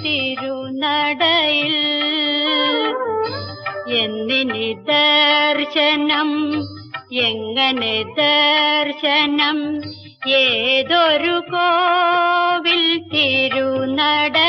തിരുനടയിൽ എന്തിന് ദർശനം എങ്ങനെ ദർശനം? ഏതൊരു കോവിൽ തിരുനട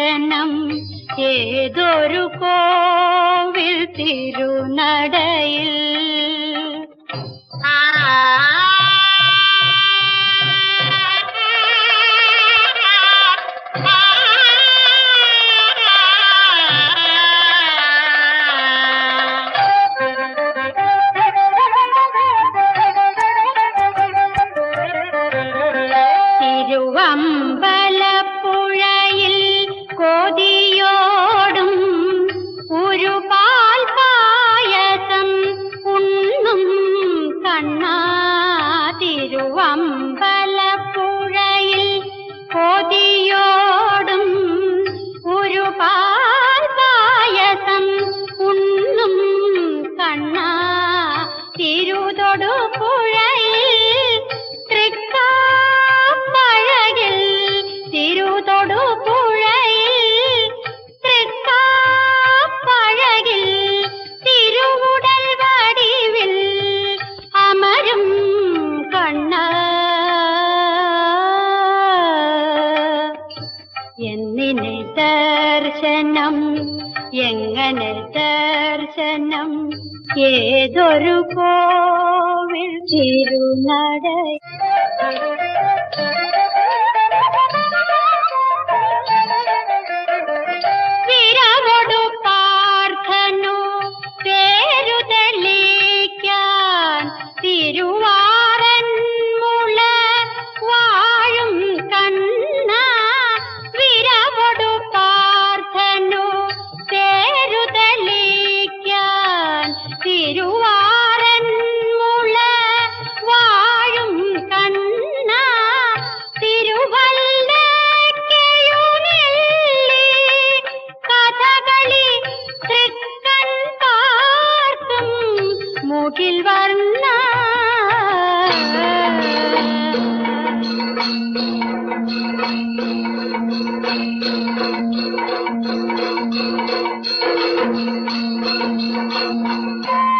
ദർശനം ഏതൊരു കോവിൽ തിരുനടയിൽ দরকো Thank you.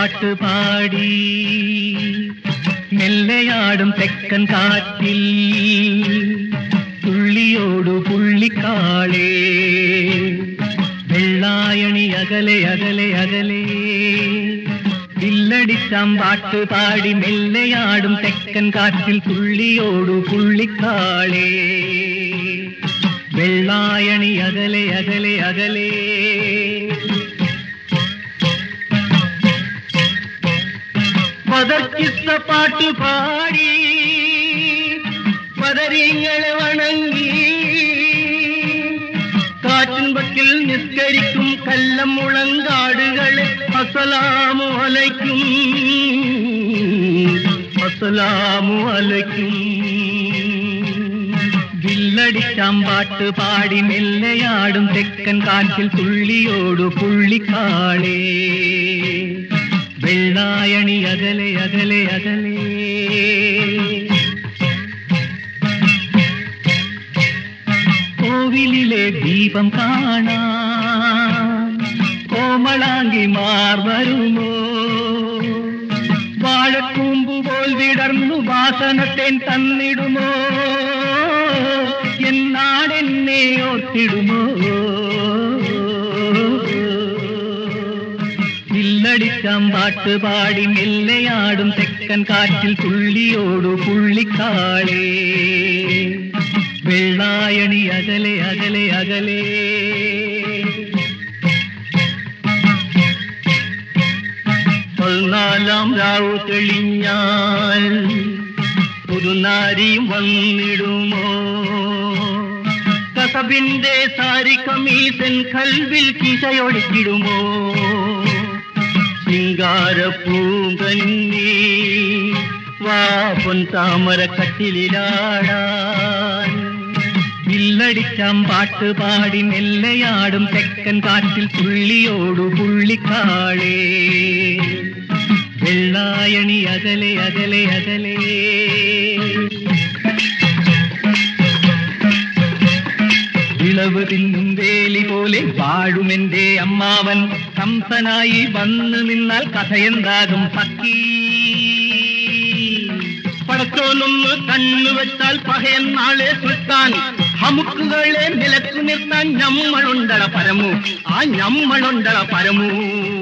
വില്ലടിച്ചാമ്പാട്ട് പാടി മെല്ലയാടും തെക്കൻ കാറ്റിൽ തുള്ളിയോടു പുള്ളിക്കാളേ. വെള്ളായണി അകലെ അകലെ അകലെ. വില്ലടിച്ചാമ്പാട്ട് പാടി മെല്ലയാടും തെക്കൻ കാറ്റിൽ തുള്ളിയോടു പുള്ളിക്കാളേ. വെള്ളായണി അകലെ അകലെ അകലേ. പതർക്കിത്ത പാട്ട് പാടി പതരീങ്ങളെ വണങ്ങി കാറ്റിൻ പക്കിൽ നിസ്കരിക്കും കല്ലം മുളങ്കാടുകളെ അസലാമു അലയ്ക്കും അസലാമു അലയ്ക്കും വില്ലടിച്ചാമ്പാട്ട് പാടി മെല്ലയാടും തെക്കൻ കാറ്റിൽ തുള്ളിയോടു പുള്ളിക്കാളേ വെള്ളായണി അകലെ അകലെ അകലെ. കോവിലിലെ ദീപം കാണാൻ കോമളാങ്കി മാർ വരുമോ? പോൽ വിടർന്നു വാസനത്തേൻ തന്നിടുമോ? എന്നാടെന്നെ ഓർത്തിടുമോ? വില്ലടിച്ചാം പാട്ട് പാടി മെല്ലയാടും തെക്കൻ കാറ്റിൽ തുള്ളിയോടു പുള്ളിക്കാളേ. വെള്ളായണി അകലെ അകലെ അകലേ. പതിനാലാം രാവു തെളിഞ്ഞാൽ പുതുനാരിയും വന്നിടുമോ? കസബിന്റെ സാരി കമീസൻ കൽവിൽ കിശയൊടുക്കിടുമോ ശിങ്കാരപ്പൂങ്കന്നി വാ പൊൻ താമര കട്ടിലാടാൻ വില്ലടിച്ചാം പാട്ട് പാടി മെല്ലയാടും തെക്കൻ കാറ്റിൽ പുള്ളിയോടു പുള്ളിക്കാളേ വെള്ളായണി അകലെ അകലെ അകലേ ഇളവ് തിന്നും വേലി പോലെ വാഴുമെന്റെ അമ്മാവൻ. കംസനായി വന്നു നിന്നാൽ കഥയെന്താകും പക്കി. പടച്ചോനൊന്ന് കണ്ണു വെച്ചാൽ പഹയൻ നാളെ സുൽത്താൻ ഹമുക്കുകളെ നിലയ്ക്ക് നിർത്താൻ ഞമ്മളുണ്ടള പരമു. ആ ഞമ്മളുണ്ടള പരമു.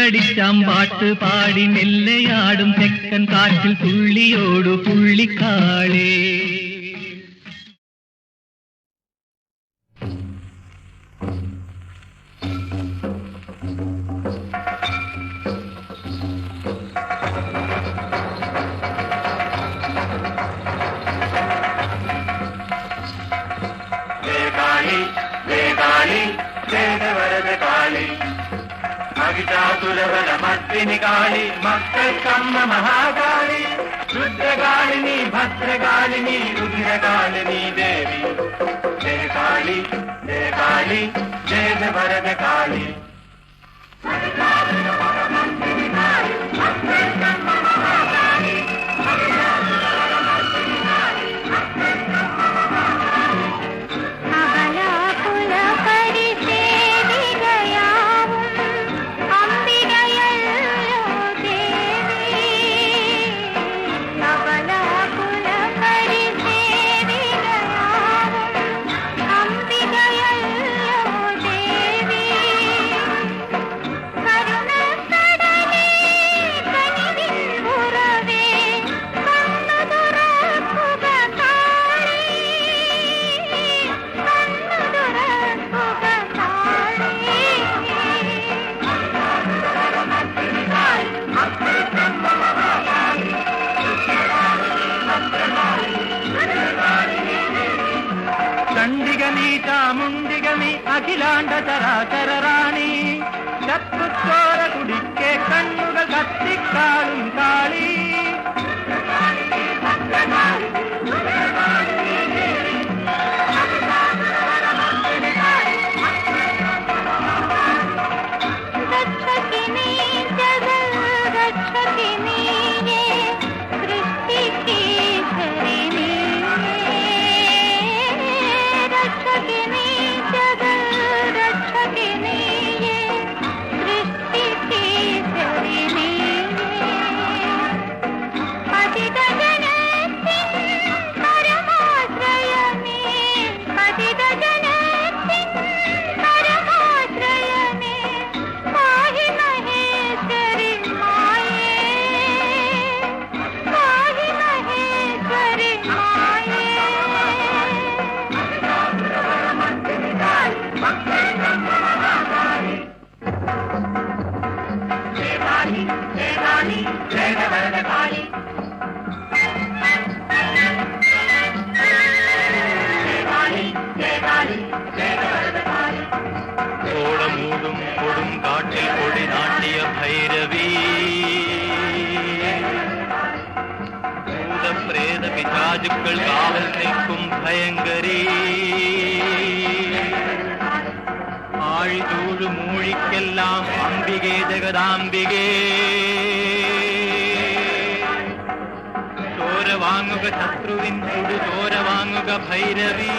വില്ലടിച്ചാം പാട്ട് പാടി മെല്ലയാടും തെക്കൻ കാറ്റിൽ തുള്ളിയോടു പുള്ളിക്കാളേ. కాళి మహిషాసురవరమర్దిని కాళి మత్స్కమ్మ మహాగాలి రుద్రగాలిని భద్రగాలిని రుద్రగాలిని దేవి. జయ కాళి జయ కాళి జయ వరద కాళి మహిషాసురవరమర్దిని కాళి. காளி ஜெயவரத காளி கோடமூடும் கொடும் காட்டில் கொடி நாட்டிய பைரவி. பூத பிரேத பிசாஜுக்கள் காவல் நிற்கும் மூழிக்கெல்லாம் அம்பிகே ஜெகதாம்பிகே. വാങ്ങുക ശത്രുവിൻ ചുടു ചോര വാങ്ങുക ഭൈരവി.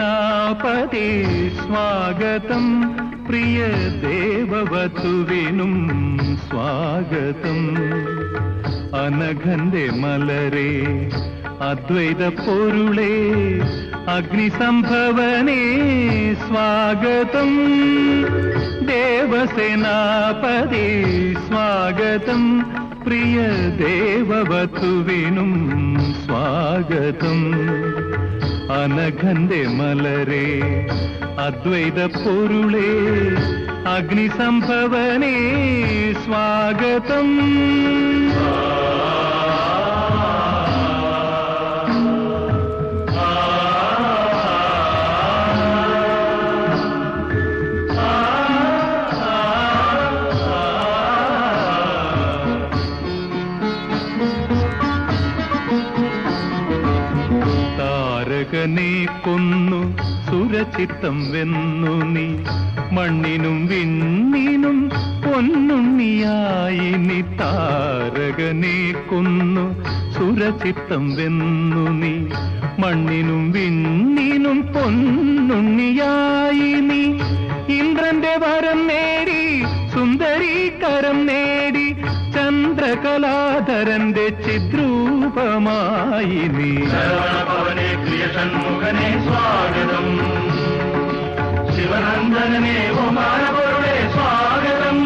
ദേവസേനാപതി സ്വാഗതം പ്രിയ ദേവവധുവിനും സ്വാഗതം അനഘന്റെ മലരെ അദ്വൈത പൊരുളേ അഗ്നിസംഭവനേ സ്വാഗതം ദേവസേനാപതി സ്വാഗതം പ്രിയ ദേവവധുവിനും സ്വാഗതം അനഘന്റെ മലരെ അദ്വൈത പൊരുളേ അഗ്നിസംഭവനേ സ്വാഗതം. സുരചിത്തം വെന്നു നീ. മണ്ണിനും വിണ്ണിനും പൊന്നുണ്ണിയായി നീ താരകനെ കൊന്നു. സുരചിത്തം വെന്നു നീ. മണ്ണിനും വിണ്ണിനും പൊന്നുണ്ണിയായി നീ. ഇന്ദ്രന്റെ വരം നേടി സുന്ദരീകരം നേടി. ചന്ദ്രകലാധരന്റെ ചിദ്രൂപമായി നീ. ഷൺമുഖനെ സ്വാഗതം. ശിവനന്ദനനെ ഓമാനപൊരുളെ സ്വാഗതം.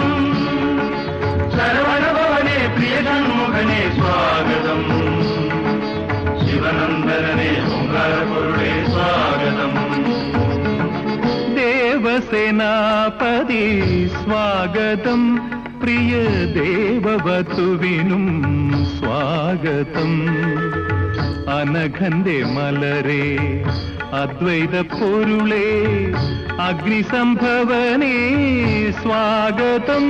ശരവണഭവനെ പ്രിയ ഷൺമുഖനെ സ്വാഗതം. ശിവനന്ദനനെ ഓങ്കാരപൊരുളെ സ്വാഗതം. ദേവസേനാപതി സ്വാഗതം. പ്രിയ ദേവവധുവിനും സ്വാഗതം. അനഘന്റെ മലരെ അദ്വൈത പൊരുളേ അഗ്നിസംഭവനേ സ്വാഗതം.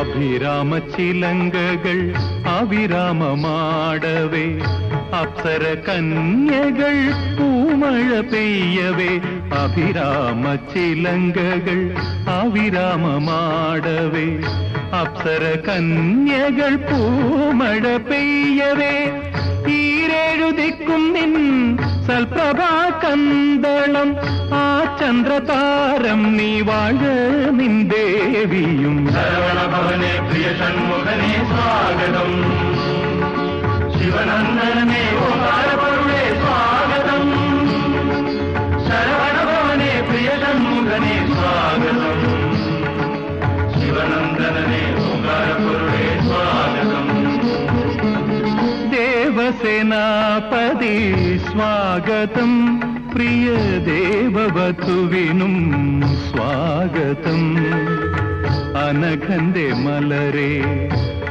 അഭിരാമ ചിലങ്കകൾ ஆவிராமமாடவே அப்சர கன்யகள் பூமழ பெய்யவே அபிராம சிலங்ககள் ஆவிராமமாடவே அப்சர கன்யகள் பூமழ பெய்யவே. ஈரேழு திக்கும் நின் சல்பபா கந்தளம் ചന്ദ്രതാരം നീ വാഴ നിൻ ദേവിയും. ശരവണഭവനെ പ്രിയ ഷൺമുഖനെ സ്വാഗതം. ശിവനന്ദനെ ഓങ്കാരപൊരുളെ സ്വാഗതം. ശരവണഭവനെ പ്രിയ ഷൺമുഖനെ സ്വാഗതം. ശിവനന്ദനെ ഓങ്കാരപൊരുളെ സ്വാഗതം. ദേവസേനാപതി സ്വാഗതം. പ്രിയ ദേവവധുവിനും സ്വാഗതം. അനഘന്റെ മലരെ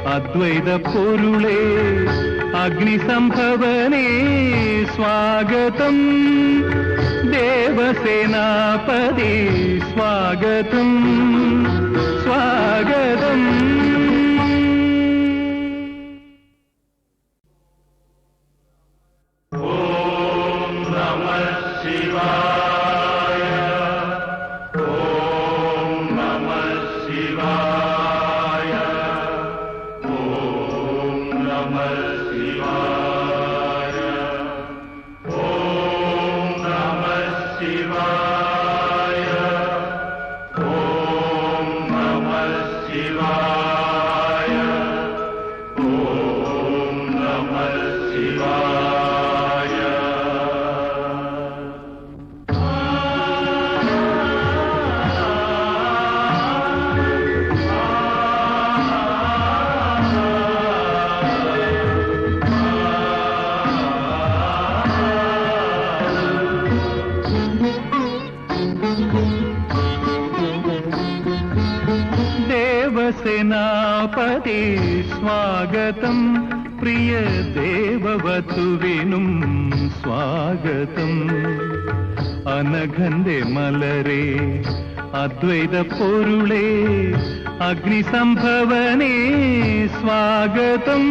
അദ്വൈത പൊരുളേ അഗ്നിസംഭവനേ സ്വാഗതം. ദേവസേനാപതി സ്വാഗതം. സ്വാഗതം. Shiva. ദേവസേനാപതി സ്വാഗതം പ്രിയ ദേവവധുവിനും സ്വാഗതം അനഘന്റെ മലരെ അദ്വൈത പൊരുളേ അഗ്നിസംഭവനേ സ്വാഗതം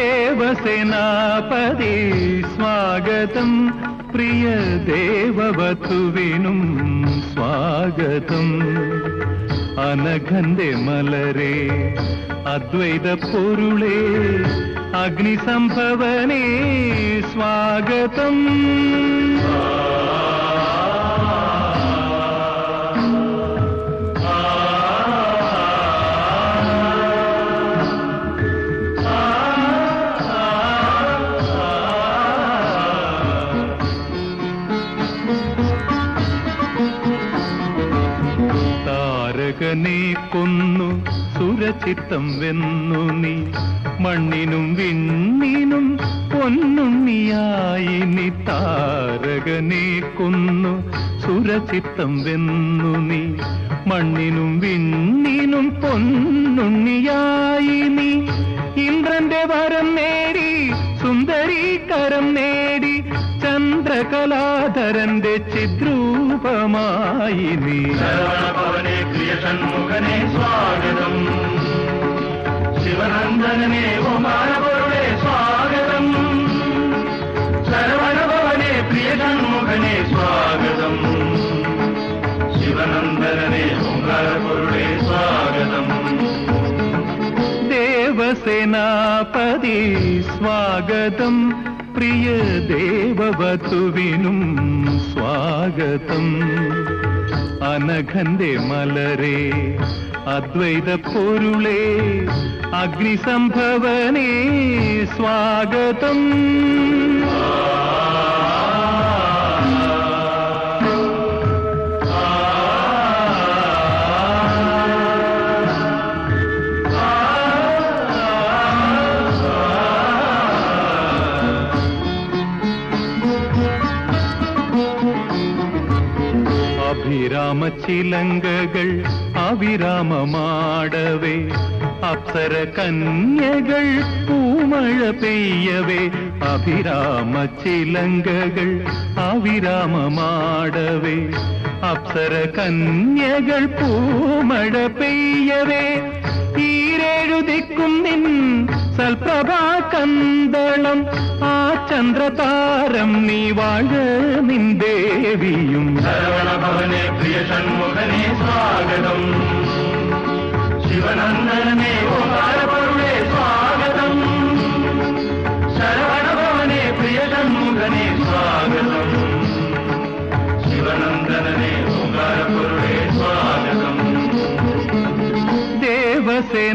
ദേവസേനാപതി സ്വാഗതം പ്രിയ ദേവവധുവിനും സ്വാഗതം അനഘന്റെ മലരെ അദ്വൈത പൊരുളേ അഗ്നിസംഭവനേ സ്വാഗതം. സുരചിത്തം വെന്നു നീ മണ്ണിനും വിണ്ണിനും പൊന്നുണ്ണിയായി നീ താരകനെ കൊന്നു. സുരചിത്തം വെന്നു നീ മണ്ണിനും വിണ്ണിനും പൊന്നുണ്ണിയായി നീ. ഇന്ദ്രന്റെ വരം നേടി സുന്ദരീകരം നേടി ചന്ദ്രകലാധരന്റെ ചിദ്രൂപമായി നീ. പ്രിയ ഷൺമുഖനെ സ്വാഗതം. ഓമാനപൊരുളെ സ്വാഗതം. പ്രിയ ഷൺമുഖനെ സ്വാഗതം. അനഘന്റെ മലരെ അദ്വൈത പൊരുളേ അഗ്നിസംഭവനേ സ്വാഗതം. ചിലങ്കകൾ അവിരാമമാടവേ അപ്സര കന്യകൾ പൂമഴ പെയ്യവേ അഭിരാമ ചിലങ്കകൾ അവിരാമമാടവേ അപ്സര കന്യകൾ പൂമഴ പെയ്യവേ ഈരെഴുതിക്കും നിൻ സൽപ്രഭാ കന്തളം ആ ചന്ദ്രതാരം നീ വാഴ നിൻ ദേവിയും ശരവണഭവനെ പ്രിയ ഷൺമുഖനെ സ്വാഗതം. ശിവനന്ദനനെ ഓങ്കാരപൊരുളെ സ്വാഗതം. ശരവണഭവനെ പ്രിയ ഷൺമുഖനെ സ്വാഗതം. ശിവനന്ദനനെ ഓങ്കാരപൊരുളെ സ്വാഗതം. ദേവസേനാപതി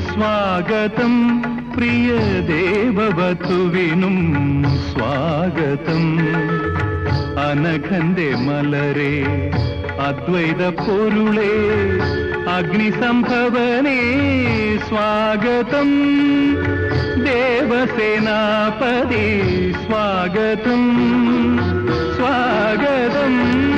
സ്വാഗതം. പ്രിയ ദേവവതുവിനും സ്വാഗതം. കനകന്റെ മലരെ അദ്വൈത പൊരുളേ അഗ്നിസംഭവനേ സ്വാഗതം. ദേവസേനാപതി സ്വാഗതം. സ്വാഗതം.